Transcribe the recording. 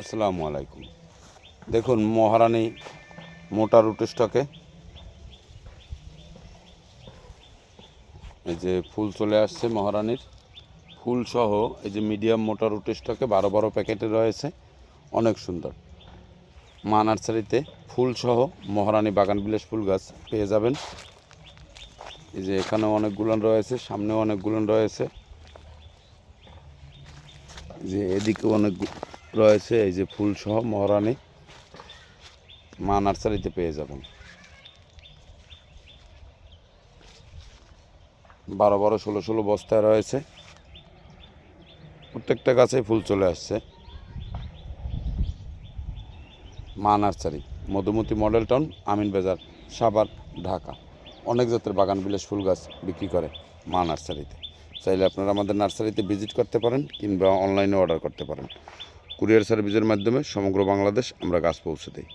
আসসালামু আলাইকুম। দেখুন, মহারানী মোটা রুট স্টকে। এই যে ফুল চলে আসছে মহারানীর। ফুল সহ এই যে মিডিয়াম মোটা রুট স্টকে বারো বারো প্যাকেটে রয়েছে। অনেক সুন্দর। মা নার্সারিতে ফুল সহ মহারানী বাগান বিলাস ফুল গাছ পেয়ে যাবেন। এই যে এখানেও অনেকগুলো রয়েছে, সামনেও অনেকগুলো রয়েছে। যে এদিকে অনেক রয়েছে, এই যে ফুল সহ মহারানী মা নার্সারিতে পেয়ে যাবেন। বারো বারো ষোলো ষোলো বস্তায় রয়েছে। প্রত্যেকটা গাছে ফুল চলে আসছে। Maa nursery, Madhumati model town, Amin Bazar, Savar, Dhaka. অনেক জাতের বাগান বিলাস ফুল গাছ বিক্রি করে মা নার্সারিতে। চাইলে আপনারা আমাদের নার্সারিতে ভিজিট করতে পারেন কিংবা অনলাইনে অর্ডার করতে পারেন। কুরিয়ার সার্ভিসের মাধ্যমে সমগ্র বাংলাদেশ আমরা গাছ পৌঁছে দিই।